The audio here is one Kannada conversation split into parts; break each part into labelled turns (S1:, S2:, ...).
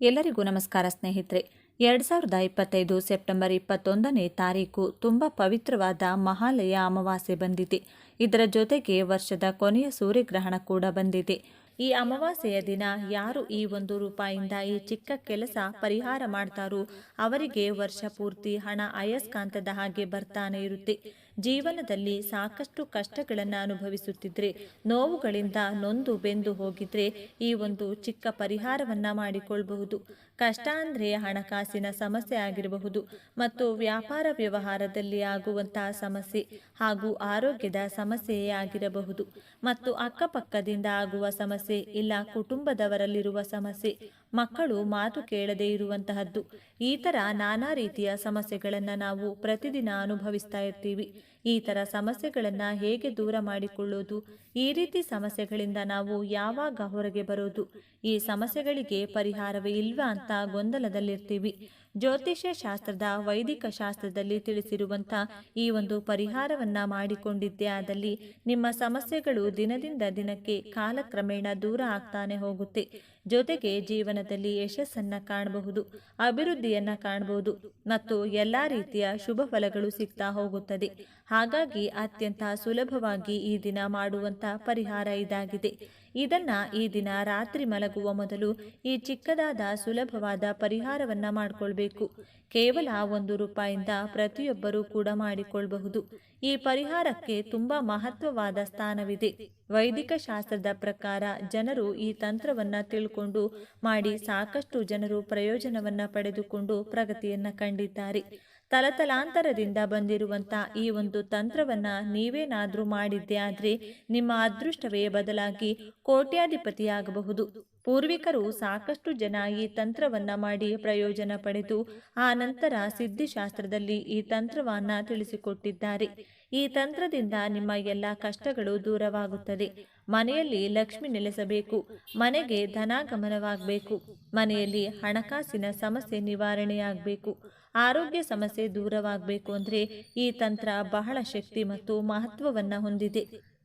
S1: ಎಲ್ಲರಿಗೂ ನಮಸ್ಕಾರ ಸ್ನೇಹಿತರೆ. ಎರಡು ಸಾವಿರದ ಇಪ್ಪತ್ತೈದು ಸೆಪ್ಟೆಂಬರ್ ಇಪ್ಪತ್ತೊಂದನೇ ತಾರೀಕು ತುಂಬ ಪವಿತ್ರವಾದ ಮಹಾಲಯ ಅಮಾವಾಸ್ಯೆ ಬಂದಿದೆ. ಇದರ ಜೊತೆಗೆ ವರ್ಷದ ಕೊನೆಯ ಸೂರ್ಯಗ್ರಹಣ ಕೂಡ ಬಂದಿದೆ. ಈ ಅಮಾವಾಸ್ಯೆಯ ದಿನ ಯಾರು ಈ ಒಂದು ರೂಪಾಯಿಂದ ಈ ಚಿಕ್ಕ ಕೆಲಸ ಪರಿಹಾರ ಮಾಡ್ತಾರೋ ಅವರಿಗೆ ವರ್ಷ ಪೂರ್ತಿ ಹಣ ಅಯಸ್ಕಾಂತದ ಹಾಗೆ ಬರ್ತಾನೆ ಇರುತ್ತೆ. ಜೀವನದಲ್ಲಿ ಸಾಕಷ್ಟು ಕಷ್ಟಗಳನ್ನು ಅನುಭವಿಸುತ್ತಿದ್ರೆ, ನೋವುಗಳಿಂದ ನೊಂದು ಬೆಂದು ಹೋಗಿದ್ರೆ ಈ ಒಂದು ಚಿಕ್ಕ ಪರಿಹಾರವನ್ನ ಮಾಡಿಕೊಳ್ಳಬಹುದು ಕಷ್ಟ ಅಂದರೆ ಹಣಕಾಸಿನ ಸಮಸ್ಯೆ ಆಗಿರಬಹುದು ಮತ್ತು ವ್ಯಾಪಾರ ವ್ಯವಹಾರದಲ್ಲಿ ಆಗುವಂತಹ ಸಮಸ್ಯೆ ಹಾಗೂ ಆರೋಗ್ಯದ ಸಮಸ್ಯೆಯೇ ಆಗಿರಬಹುದು. ಮತ್ತು ಅಕ್ಕಪಕ್ಕದಿಂದ ಆಗುವ ಸಮಸ್ಯೆ ಇಲ್ಲ, ಕುಟುಂಬದವರಲ್ಲಿರುವ ಸಮಸ್ಯೆ ಮಕ್ಕಳು ಮಾತು ಕೇಳದೇ ಇರುವಂತಹದ್ದು. ಈ ಥರ ನಾನಾ ರೀತಿಯ ಸಮಸ್ಯೆಗಳನ್ನು ನಾವು ಪ್ರತಿದಿನ ಅನುಭವಿಸ್ತಾ ಇರ್ತೀವಿ. ಈ ಥರ ಸಮಸ್ಯೆಗಳನ್ನು ಹೇಗೆ ದೂರ ಮಾಡಿಕೊಳ್ಳೋದು? ಈ ರೀತಿ ಸಮಸ್ಯೆಗಳಿಂದ ನಾವು ಯಾವಾಗ ಹೊರಗೆ ಬರೋದು? ಈ ಸಮಸ್ಯೆಗಳಿಗೆ ಪರಿಹಾರವೇ ಇಲ್ವಾ ಅಂತ ಗೊಂದಲದಲ್ಲಿರ್ತೀವಿ. ಜ್ಯೋತಿಷ್ಯ ಶಾಸ್ತ್ರದ ವೈದಿಕ ಶಾಸ್ತ್ರದಲ್ಲಿ ತಿಳಿಸಿರುವಂಥ ಈ ಒಂದು ಪರಿಹಾರವನ್ನ ಮಾಡಿಕೊಂಡಿದ್ದೇ. ಆದಲ್ಲಿ ನಿಮ್ಮ ಸಮಸ್ಯೆಗಳು ದಿನದಿಂದ ದಿನಕ್ಕೆ ಕಾಲಕ್ರಮೇಣ ದೂರ ಆಗ್ತಾನೆ ಹೋಗುತ್ತೆ. ಜೊತೆಗೆ ಜೀವನದಲ್ಲಿ ಯಶಸ್ಸನ್ನ ಕಾಣಬಹುದು, ಅಭಿವೃದ್ಧಿಯನ್ನ ಕಾಣಬಹುದು ಮತ್ತು ಎಲ್ಲಾ ರೀತಿಯ ಶುಭ ಫಲಗಳು ಸಿಗ್ತಾ ಹೋಗುತ್ತದೆ. ಹಾಗಾಗಿ ಅತ್ಯಂತ ಸುಲಭವಾಗಿ ಈ ದಿನ ಮಾಡುವಂತ ಪರಿಹಾರ ಇದಾಗಿದೆ. ಇದನ್ನ ಈ ದಿನ ರಾತ್ರಿ ಮಲಗುವ ಮೊದಲು ಈ ಚಿಕ್ಕದಾದ ಸುಲಭವಾದ ಪರಿಹಾರವನ್ನ ಮಾಡಿಕೊಳ್ಬೇಕು. ಕೇವಲ ಒಂದು ರೂಪಾಯಿಂದ ಪ್ರತಿಯೊಬ್ಬರೂ ಕೂಡ ಮಾಡಿಕೊಳ್ಳಬಹುದು ಈ ಪರಿಹಾರಕ್ಕೆ ತುಂಬಾ ಮಹತ್ವವಾದ ಸ್ಥಾನವಿದೆ. ವೈದಿಕ ಶಾಸ್ತ್ರದ ಪ್ರಕಾರ ಜನರು ಈ ತಂತ್ರವನ್ನ ತಿಳ್ಕೊಂಡು ಮಾಡಿ ಸಾಕಷ್ಟು ಜನರು ಪ್ರಯೋಜನವನ್ನ ಪಡೆದುಕೊಂಡು ಪ್ರಗತಿಯನ್ನ ಕಂಡಿದ್ದಾರೆ. ತಲತಲಾಂತರದಿಂದ ಬಂದಿರುವಂಥ ಈ ಒಂದು ತಂತ್ರವನ್ನ ನೀವೇನಾದರೂ ಮಾಡಿದ್ದೆ ಆದರೆ ನಿಮ್ಮ ಅದೃಷ್ಟವೇ ಬದಲಾಗಿ ಕೋಟ್ಯಾಧಿಪತಿಯಾಗಬಹುದು. ಪೂರ್ವಿಕರು ಸಾಕಷ್ಟು ಜನ ಈ ತಂತ್ರವನ್ನ ಮಾಡಿ ಪ್ರಯೋಜನ ಪಡೆದು ಆ ನಂತರ ಸಿದ್ಧಿಶಾಸ್ತ್ರದಲ್ಲಿ ಈ ತಂತ್ರವನ್ನ ತಿಳಿಸಿಕೊಟ್ಟಿದ್ದಾರೆ. ಈ ತಂತ್ರದಿಂದ ನಿಮ್ಮ ಎಲ್ಲ ಕಷ್ಟಗಳು ದೂರವಾಗುತ್ತದೆ. ಮನೆಯಲ್ಲಿ ಲಕ್ಷ್ಮಿ ನೆಲೆಸಬೇಕು, ಮನೆಗೆ ಧನಾಗಮನವಾಗಬೇಕು, ಮನೆಯಲ್ಲಿ ಹಣಕಾಸಿನ ಸಮಸ್ಯೆ ನಿವಾರಣೆಯಾಗಬೇಕು ಆರೋಗ್ಯ ಸಮಸ್ಯೆ ದೂರವಾಗಬೇಕು ಅಂದರೆ ಈ ತಂತ್ರ ಬಹಳ ಶಕ್ತಿ ಮತ್ತು ಮಹತ್ವವನ್ನು ಹೊಂದಿದೆ.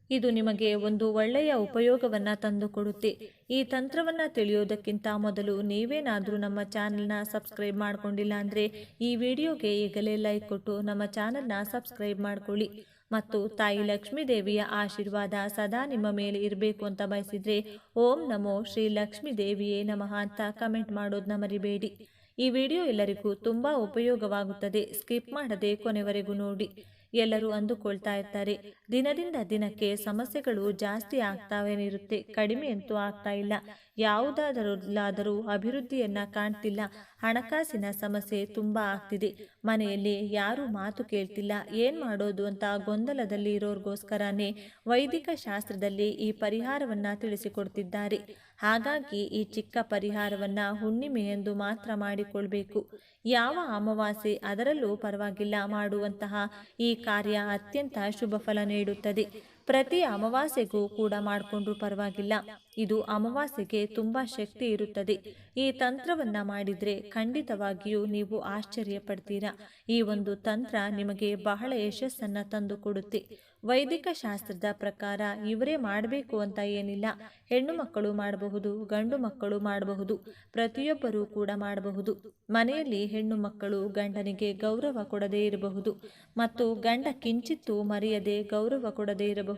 S1: ಇದು ನಿಮಗೆ ಒಂದು ಒಳ್ಳೆಯ ಉಪಯೋಗವನ್ನು ತಂದುಕೊಡುತ್ತೆ. ಈ ತಂತ್ರವನ್ನು ತಿಳಿಯೋದಕ್ಕಿಂತ ಮೊದಲು ನೀವೇನಾದರೂ ನಮ್ಮ ಚಾನಲ್ನ ಸಬ್ಸ್ಕ್ರೈಬ್ ಮಾಡಿಕೊಂಡಿಲ್ಲ ಅಂದರೆ ಈ ವಿಡಿಯೋಗೆ ಈಗಲೇ ಲೈಕ್ ಕೊಟ್ಟು ನಮ್ಮ ಚಾನಲ್ನ ಸಬ್ಸ್ಕ್ರೈಬ್ ಮಾಡಿಕೊಳ್ಳಿ. ಮತ್ತು ತಾಯಿ ಲಕ್ಷ್ಮೀ ದೇವಿಯ ಆಶೀರ್ವಾದ ಸದಾ ನಿಮ್ಮ ಮೇಲೆ ಇರಬೇಕು ಅಂತ ಬಯಸಿದರೆ ಓಂ ನಮೋ ಶ್ರೀ ಲಕ್ಷ್ಮೀ ದೇವಿಯೇ ನಮಃ ಅಂತ ಕಮೆಂಟ್ ಮಾಡೋದನ್ನ ಮರಿಬೇಡಿ. ಈ ವಿಡಿಯೋ ಎಲ್ಲರಿಗೂ ತುಂಬ ಉಪಯೋಗವಾಗುತ್ತದೆ. ಸ್ಕಿಪ್ ಮಾಡದೆ ಕೊನೆವರೆಗೂ ನೋಡಿ. ಎಲ್ಲರೂ ಅಂದುಕೊಳ್ತಾ ಇರ್ತಾರೆ. ದಿನದಿಂದ ದಿನಕ್ಕೆ ಸಮಸ್ಯೆಗಳು ಜಾಸ್ತಿ ಆಗ್ತಾವೇನಿರುತ್ತೆ ಕಡಿಮೆ ಅಂತೂ ಆಗ್ತಾ ಇಲ್ಲ. ಯಾವುದಾದರಲ್ಲಾದರೂ ಅಭಿವೃದ್ಧಿಯನ್ನ ಕಾಣ್ತಿಲ್ಲ. ಹಣಕಾಸಿನ ಸಮಸ್ಯೆ ತುಂಬಾ ಆಗ್ತಿದೆ. ಮನೆಯಲ್ಲಿ ಯಾರು ಮಾತು ಕೇಳ್ತಿಲ್ಲ. ಏನ್ ಮಾಡೋದು ಅಂತ ಗೊಂದಲದಲ್ಲಿ ಇರೋರ್ಗೋಸ್ಕರನೇ ವೈದಿಕ ಶಾಸ್ತ್ರದಲ್ಲಿ ಈ ಪರಿಹಾರವನ್ನ ತಿಳಿಸಿಕೊಡ್ತಿದ್ದಾರೆ. ಹಾಗಾಗಿ ಈ ಚಿಕ್ಕ ಪರಿಹಾರವನ್ನ ಹುಣ್ಣಿಮೆ ಎಂದು ಮಾತ್ರ ಮಾಡಿಕೊಳ್ಬೇಕು. ಯಾವ ಅಮಾವಾಸ್ಯೆ ಅದರಲ್ಲೂ ಪರವಾಗಿಲ್ಲ ಮಾಡುವಂತಹ ಈ ಕಾರ್ಯ ಅತ್ಯಂತ ಶುಭ ಫಲ ನೀಡುತ್ತದೆ. ಪ್ರತಿ ಅಮಾವಾಸ್ಯೆಗೂ ಕೂಡ ಮಾಡಿಕೊಂಡ್ರೂ ಪರವಾಗಿಲ್ಲ. ಇದು ಅಮಾವಾಸ್ಯೆಗೆ ತುಂಬಾ ಶಕ್ತಿ ಇರುತ್ತದೆ. ಈ ತಂತ್ರವನ್ನ ಮಾಡಿದ್ರೆ ಖಂಡಿತವಾಗಿಯೂ ನೀವು ಆಶ್ಚರ್ಯ ಪಡ್ತೀರಾ ಈ ಒಂದು ತಂತ್ರ ನಿಮಗೆ ಬಹಳ ಯಶಸ್ಸನ್ನ ತಂದು ಕೊಡುತ್ತೆ ವೈದಿಕ ಶಾಸ್ತ್ರದ ಪ್ರಕಾರ ಇವರೇ ಮಾಡಬೇಕು ಅಂತ ಏನಿಲ್ಲ. ಹೆಣ್ಣು ಮಕ್ಕಳು ಮಾಡಬಹುದು, ಗಂಡು ಮಕ್ಕಳು ಮಾಡಬಹುದು, ಪ್ರತಿಯೊಬ್ಬರೂ ಕೂಡ ಮಾಡಬಹುದು. ಮನೆಯಲ್ಲಿ ಹೆಣ್ಣು ಮಕ್ಕಳು ಗಂಡನಿಗೆ ಗೌರವ ಕೊಡದೇ ಇರಬಹುದು. ಮತ್ತು ಗಂಡ ಕಿಂಚಿತ್ತು ಮರೆಯದೆ ಗೌರವ ಕೊಡದೇ ಇರಬಹುದು.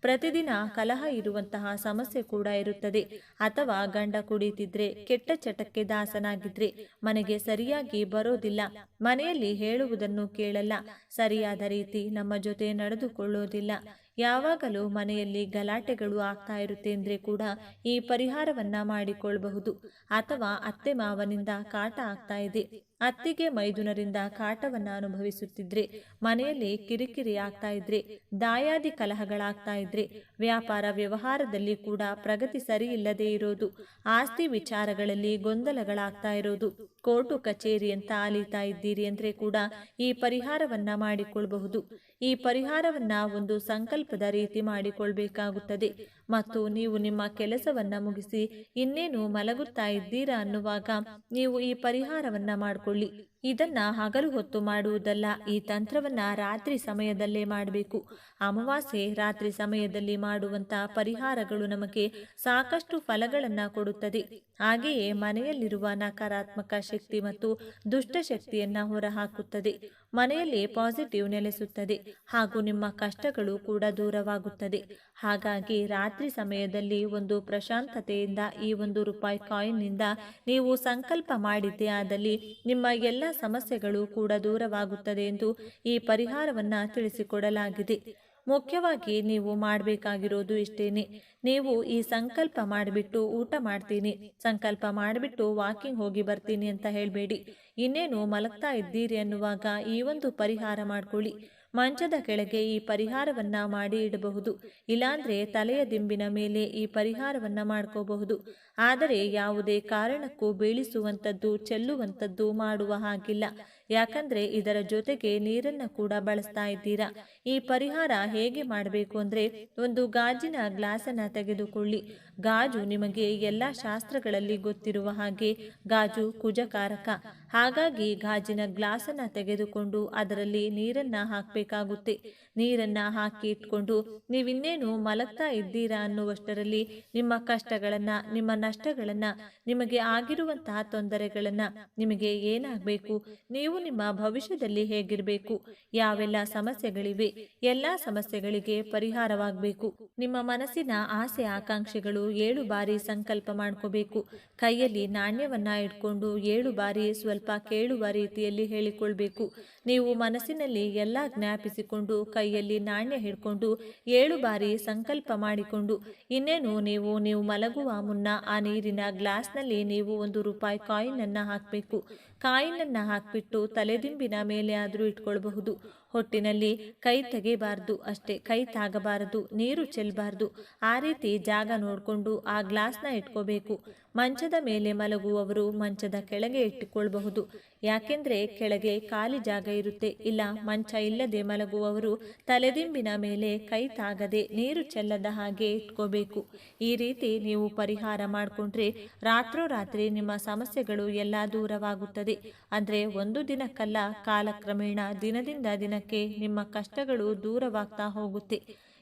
S1: ಪ್ರತಿದಿನ ಕಲಹ ಇರುವಂತಹ ಸಮಸ್ಯೆ ಕೂಡ ಇರುತ್ತದೆ. ಅಥವಾ ಗಂಡ ಕುಡಿತಿದ್ರೆ ಕೆಟ್ಟ ಚಟಕ್ಕೆ ದಾಸನಾಗಿದ್ರೆ ಮನೆಗೆ ಸರಿಯಾಗಿ ಬರೋದಿಲ್ಲ. ಮನೆಯಲ್ಲಿ ಹೇಳುವುದನ್ನು ಕೇಳಲ್ಲ. ಸರಿಯಾದ ರೀತಿ ನಮ್ಮ ಜೊತೆ ನಡೆದುಕೊಳ್ಳೋದಿಲ್ಲ. ಯಾವಾಗಲೂ ಮನೆಯಲ್ಲಿ ಗಲಾಟೆಗಳು ಆಗ್ತಾ ಇರುತ್ತೆ ಅಂದ್ರೆ ಕೂಡ ಈ ಪರಿಹಾರವನ್ನ ಮಾಡಿಕೊಳ್ಳಬಹುದು ಅಥವಾ ಅತ್ತೆ ಮಾವನಿಂದ ಕಾಟ ಆಗ್ತಾ ಇದೆ. ಅತ್ತಿಗೆ ಮೈದುನರಿಂದ ಕಾಟವನ್ನ ಅನುಭವಿಸುತ್ತಿದ್ರೆ, ಮನೆಯಲ್ಲಿ ಕಿರಿಕಿರಿ ಆಗ್ತಾ ಇದ್ರೆ ದಾಯಾದಿ ಕಲಹಗಳಾಗ್ತಾ ಇದ್ರೆ, ವ್ಯಾಪಾರ ವ್ಯವಹಾರದಲ್ಲಿ ಕೂಡ ಪ್ರಗತಿ ಸರಿ ಇಲ್ಲದೆ ಇರೋದು, ಆಸ್ತಿ ವಿಚಾರಗಳಲ್ಲಿ ಗೊಂದಲಗಳಾಗ್ತಾ ಇರೋದು, ಕೋರ್ಟು ಕಚೇರಿ ಅಂತ ಅಲಿತಾ ಇದ್ದೀರಿ ಅಂದ್ರೆ ಕೂಡ ಈ ಪರಿಹಾರವನ್ನ ಮಾಡಿಕೊಳ್ಳಬಹುದು ಈ ಪರಿಹಾರವನ್ನ ಒಂದು ಸಂಕಲ್ಪದ ರೀತಿ ಮಾಡಿಕೊಳ್ಬೇಕಾಗುತ್ತದೆ. ಮತ್ತು ನೀವು ನಿಮ್ಮ ಕೆಲಸವನ್ನ ಮುಗಿಸಿ ಇನ್ನೇನು ಮಲಗುತ್ತಾ ಇದ್ದೀರಾ ಅನ್ನುವಾಗ ನೀವು ಈ ಪರಿಹಾರವನ್ನ ಮಾಡಿಕೊಳ್ಳಿ புள்ளி ಇದನ್ನ ಹಗಲು ಹೊತ್ತು ಮಾಡುವುದಲ್ಲ, ಈ ತಂತ್ರವನ್ನ ರಾತ್ರಿ ಸಮಯದಲ್ಲೇ ಮಾಡಬೇಕು. ಅಮಾವಾಸ್ಯೆ ರಾತ್ರಿ ಸಮಯದಲ್ಲಿ ಮಾಡುವಂತ ಪರಿಹಾರಗಳು ನಮಗೆ ಸಾಕಷ್ಟು ಫಲಗಳನ್ನ ಕೊಡುತ್ತದೆ. ಹಾಗೆಯೇ ಮನೆಯಲ್ಲಿರುವ ನಕಾರಾತ್ಮಕ ಶಕ್ತಿ ಮತ್ತು ದುಷ್ಟ ಶಕ್ತಿಯನ್ನ ಹೊರಹಾಕುತ್ತದೆ. ಮನೆಯಲ್ಲಿ ಪಾಸಿಟಿವ್ ನೆಲೆಸುತ್ತದೆ ಹಾಗೂ ನಿಮ್ಮ ಕಷ್ಟಗಳು ಕೂಡ ದೂರವಾಗುತ್ತದೆ. ಹಾಗಾಗಿ ರಾತ್ರಿ ಸಮಯದಲ್ಲಿ ಒಂದು ಪ್ರಶಾಂತತೆಯಿಂದ ಈ ಒಂದು ರೂಪಾಯಿ ಕಾಯಿನ್ನಿಂದ ನೀವು ಸಂಕಲ್ಪ ಮಾಡಿದ್ದೇ ಆದಲ್ಲಿ ನಿಮ್ಮ ಎಲ್ಲ ಸಮಸ್ಯೆಗಳು ಕೂಡ ದೂರವಾಗುತ್ತದೆ ಎಂದು ಈ ಪರಿಹಾರವನ್ನ ತಿಳಿಸಿಕೊಡಲಾಗಿದೆ. ಮುಖ್ಯವಾಗಿ ನೀವು ಮಾಡಬೇಕಾಗಿರೋದು ಇಷ್ಟೇನೆ. ನೀವು ಈ ಸಂಕಲ್ಪ ಮಾಡಿಬಿಟ್ಟು ಊಟ ಮಾಡ್ತೀನಿ. ಸಂಕಲ್ಪ ಮಾಡಿಬಿಟ್ಟು ವಾಕಿಂಗ್ ಹೋಗಿ ಬರ್ತೀನಿ ಅಂತ ಹೇಳಬೇಡಿ. ಇನ್ನೇನು ಮಲಗ್ತಾ ಇದ್ದೀರಿ ಅನ್ನುವಾಗ ಈ ಒಂದು ಪರಿಹಾರ ಮಾಡ್ಕೊಳ್ಳಿ. ಮಂಚದ ಕೆಳಗೆ ಈ ಪರಿಹಾರವನ್ನ ಮಾಡಿ ಇಡಬಹುದು ಇಲ್ಲಾಂದ್ರೆ ತಲೆಯ ದಿಂಬಿನ ಮೇಲೆ ಈ ಪರಿಹಾರವನ್ನ ಮಾಡ್ಕೋಬಹುದು. ಆದರೆ ಯಾವುದೇ ಕಾರಣಕ್ಕೂ ಬೀಳಿಸುವಂಥದ್ದು ಚೆಲ್ಲುವಂಥದ್ದು ಮಾಡುವ ಹಾಗಿಲ್ಲ. ಯಾಕಂದ್ರೆ ಇದರ ಜೊತೆಗೆ ನೀರನ್ನ ಕೂಡ ಬಳಸ್ತಾ ಇದ್ದೀರಾ? ಈ ಪರಿಹಾರ ಹೇಗೆ ಮಾಡಬೇಕು ಅಂದ್ರೆ ಒಂದು ಗಾಜಿನ ಗ್ಲಾಸನ್ನ ತೆಗೆದುಕೊಳ್ಳಿ. ಗಾಜು ನಿಮಗೆ ಎಲ್ಲ ಶಾಸ್ತ್ರಗಳಲ್ಲಿ ಗೊತ್ತಿರುವ ಹಾಗೆ ಗಾಜು ಕುಜಕಾರಕ. ಹಾಗಾಗಿ ಗಾಜಿನ ಗ್ಲಾಸನ್ನ ತೆಗೆದುಕೊಂಡು ಅದರಲ್ಲಿ ನೀರನ್ನ ಹಾಕಬೇಕಾಗುತ್ತೆ. ನೀರನ್ನ ಹಾಕಿ ಇಟ್ಕೊಂಡು ನೀವಿನ್ನೇನು ಮಲಗ್ತಾ ಇದ್ದೀರಾ ಅನ್ನುವಷ್ಟರಲ್ಲಿ ನಿಮ್ಮ ಕಷ್ಟಗಳನ್ನ, ನಿಮ್ಮ ನಷ್ಟಗಳನ್ನ, ನಿಮಗೆ ಆಗಿರುವಂತಹ ತೊಂದರೆಗಳನ್ನ ನಿಮಗೆ ಏನಾಗಬೇಕು? ನೀವು ನಿಮ್ಮ ಭವಿಷ್ಯದಲ್ಲಿ ಹೇಗಿರಬೇಕು? ಯಾವೆಲ್ಲ ಸಮಸ್ಯೆಗಳಿವೆ? ಎಲ್ಲ ಸಮಸ್ಯೆಗಳಿಗೆ ಪರಿಹಾರವಾಗಬೇಕು. ನಿಮ್ಮ ಮನಸ್ಸಿನ ಆಸೆ ಆಕಾಂಕ್ಷೆಗಳು ಏಳು ಬಾರಿ ಸಂಕಲ್ಪ ಮಾಡ್ಕೋಬೇಕು. ಕೈಯಲ್ಲಿ ನಾಣ್ಯವನ್ನ ಇಟ್ಕೊಂಡು ಏಳು ಬಾರಿ ಸ್ವಲ್ಪ ಕೇಳುವ ರೀತಿಯಲ್ಲಿ ಹೇಳಿಕೊಳ್ಬೇಕು. ನೀವು ಮನಸ್ಸಿನಲ್ಲಿ ಎಲ್ಲ ಜ್ಞಾಪಿಸಿಕೊಂಡು ಕೈಯಲ್ಲಿ ನಾಣ್ಯ ಹಿಡ್ಕೊಂಡು ಏಳು ಬಾರಿ ಸಂಕಲ್ಪ ಮಾಡಿಕೊಂಡು, ಇನ್ನೇನು ನೀವು ನೀವು ಮಲಗುವ ಮುನ್ನ ಆ ನೀರಿನ ಗ್ಲಾಸ್ನಲ್ಲಿ ನೀವು ಒಂದು ರೂಪಾಯಿ ಕಾಯಿನ್ ಅನ್ನ ಹಾಕಬೇಕು. ಕಾಯಿನ್ ಹಾಕಿಬಿಟ್ಟು ತಲೆದಿಂಬಿನ ಮೇಲೆ ಆದರೂ ಇಟ್ಕೊಳ್ಬಹುದು. ಹೊಟ್ಟಿನಲ್ಲಿ ಕೈ ತೆಗೆಯಬಾರದು ಅಷ್ಟೇ, ಕೈ ತಾಗಬಾರದು, ನೀರು ಚೆಲ್ಲಬಾರ್ದು. ಆ ರೀತಿ ಜಾಗ ನೋಡಿಕೊಂಡು ಆ ಗ್ಲಾಸ್ನ ಇಟ್ಕೋಬೇಕು. ಮಂಚದ ಮೇಲೆ ಮಲಗುವವರು ಮಂಚದ ಕೆಳಗೆ ಇಟ್ಟುಕೊಳ್ಬಹುದು. ಯಾಕೆಂದರೆ ಕೆಳಗೆ ಖಾಲಿ ಜಾಗ ಇರುತ್ತೆ, ಇಲ್ಲ ಮಂಚ ಇಲ್ಲದೆ ಮಲಗುವವರು ತಲೆದಿಂಬಿನ ಮೇಲೆ ಕೈ ತಾಗದೆ ನೀರು ಚೆಲ್ಲದ ಹಾಗೆ ಇಟ್ಕೋಬೇಕು. ಈ ರೀತಿ ನೀವು ಪರಿಹಾರ ಮಾಡಿಕೊಂಡ್ರೆ ರಾತ್ರೋರಾತ್ರಿ ನಿಮ್ಮ ಸಮಸ್ಯೆಗಳು ಎಲ್ಲ ದೂರವಾಗುತ್ತದೆ. ಅಂದರೆ ಒಂದು ದಿನಕ್ಕಲ್ಲ, ಕಾಲಕ್ರಮೇಣ ದಿನದಿಂದ ದಿನಕ್ಕೆ ನಿಮ್ಮ ಕಷ್ಟಗಳು ದೂರವಾಗ್ತಾ ಹೋಗುತ್ತೆ.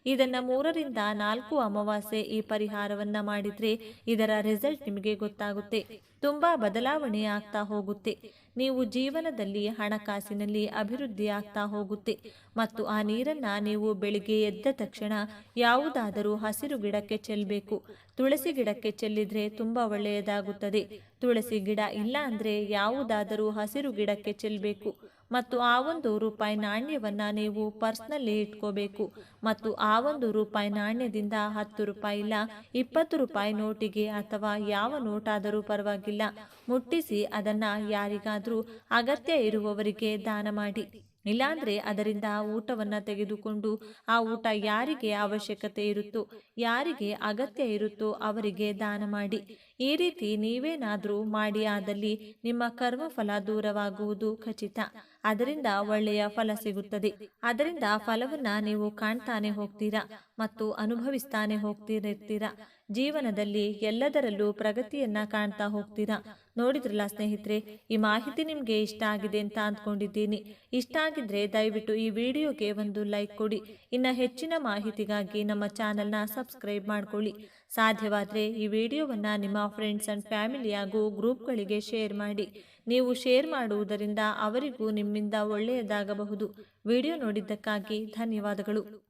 S1: ಇದನ್ನ ಮೂರರಿಂದ ನಾಲ್ಕು ಅಮಾವಾಸ್ಯೆ ಈ ಪರಿಹಾರವನ್ನ ಮಾಡಿದ್ರೆ ಇದರ ರಿಸಲ್ಟ್ ನಿಮಗೆ ಗೊತ್ತಾಗುತ್ತೆ. ತುಂಬಾ ಬದಲಾವಣೆ ಆಗ್ತಾ ಹೋಗುತ್ತೆ. ನೀವು ಜೀವನದಲ್ಲಿ ಹಣಕಾಸಿನಲ್ಲಿ ಅಭಿವೃದ್ಧಿ ಆಗ್ತಾ ಹೋಗುತ್ತೆ. ಮತ್ತು ಆ ನೀರನ್ನ ನೀವು ಬೆಳಿಗ್ಗೆ ಎದ್ದ ತಕ್ಷಣ ಯಾವುದಾದರೂ ಹಸಿರು ಗಿಡಕ್ಕೆ ಚೆಲ್ಲಬೇಕು ತುಳಸಿ ಗಿಡಕ್ಕೆ ಚೆಲ್ಲಿದ್ರೆ ತುಂಬ ಒಳ್ಳೆಯದಾಗುತ್ತದೆ. ತುಳಸಿ ಗಿಡ ಇಲ್ಲ ಅಂದ್ರೆ ಯಾವುದಾದರೂ ಹಸಿರು ಗಿಡಕ್ಕೆ ಚೆಲ್ಲಬೇಕು ಮತ್ತು ಆ ಒಂದು ರೂಪಾಯಿ ನಾಣ್ಯವನ್ನ ನೀವು ಪರ್ಸ್ನಲ್ಲಿ ಇಟ್ಕೋಬೇಕು. ಮತ್ತು ಆ ಒಂದು ರೂಪಾಯಿ ನಾಣ್ಯದಿಂದ ಹತ್ತು ರೂಪಾಯಿ ಇಲ್ಲ, ಇಪ್ಪತ್ತು ರೂಪಾಯಿ ನೋಟಿಗೆ ಅಥವಾ ಯಾವ ನೋಟಾದರೂ ಪರವಾಗಿಲ್ಲ ಮುಟ್ಟಿಸಿ ಅದನ್ನ ಯಾರಿಗಾದ್ರೂ ಅಗತ್ಯ ಇರುವವರಿಗೆ ದಾನ ಮಾಡಿ. ಇಲ್ಲಾಂದ್ರೆ ಅದರಿಂದ ಊಟವನ್ನ ತೆಗೆದುಕೊಂಡು ಆ ಊಟ ಯಾರಿಗೆ ಅವಶ್ಯಕತೆ ಇರುತ್ತೋ, ಯಾರಿಗೆ ಅಗತ್ಯ ಇರುತ್ತೋ ಅವರಿಗೆ ದಾನ ಮಾಡಿ. ಈ ರೀತಿ ನೀವೇನಾದರೂ ಮಾಡಿ ಆದಲ್ಲಿ ನಿಮ್ಮ ಕರ್ಮಫಲ ದೂರವಾಗುವುದು ಖಚಿತ. ಅದರಿಂದ ಒಳ್ಳೆಯ ಫಲ ಸಿಗುತ್ತದೆ. ಅದರಿಂದ ಫಲವನ್ನ ನೀವು ಕಾಣ್ತಾನೆ ಹೋಗ್ತೀರಾ ಮತ್ತು ಅನುಭವಿಸ್ತಾನೆ ಹೋಗ್ತಿರ್ತೀರಾ. ಜೀವನದಲ್ಲಿ ಎಲ್ಲದರಲ್ಲೂ ಪ್ರಗತಿಯನ್ನ ಕಾಣ್ತಾ ಹೋಗ್ತೀರಾ. ನೋಡಿದ್ರಲ್ಲ ಸ್ನೇಹಿತರೆ, ಈ ಮಾಹಿತಿ ನಿಮ್ಗೆ ಇಷ್ಟ ಆಗಿದೆ ಅಂತ ಅಂದ್ಕೊಂಡಿದ್ದೀನಿ. ಇಷ್ಟ ಆಗಿದ್ರೆ ದಯವಿಟ್ಟು ಈ ವಿಡಿಯೋಗೆ ಒಂದು ಲೈಕ್ ಕೊಡಿ. ಇನ್ನ ಹೆಚ್ಚಿನ ಮಾಹಿತಿಗಾಗಿ ನಮ್ಮ ಚಾನೆಲ್ನ ಸಬ್ಸ್ಕ್ರೈಬ್ ಮಾಡ್ಕೊಳ್ಳಿ. ಸಾಧ್ಯವಾದರೆ ಈ ವಿಡಿಯೋವನ್ನ ನಿಮ್ಮ ಫ್ರೆಂಡ್ಸ್ ಆ್ಯಂಡ್ ಫ್ಯಾಮಿಲಿ ಹಾಗೂ ಗ್ರೂಪ್ಗಳಿಗೆ ಶೇರ್ ಮಾಡಿ. ನೀವು ಶೇರ್ ಮಾಡುವುದರಿಂದ ಅವರಿಗೂ ನಿಮ್ಮಿಂದ ಒಳ್ಳೆಯದಾಗಬಹುದು. ವಿಡಿಯೋ ನೋಡಿದ್ದಕ್ಕಾಗಿ ಧನ್ಯವಾದಗಳು.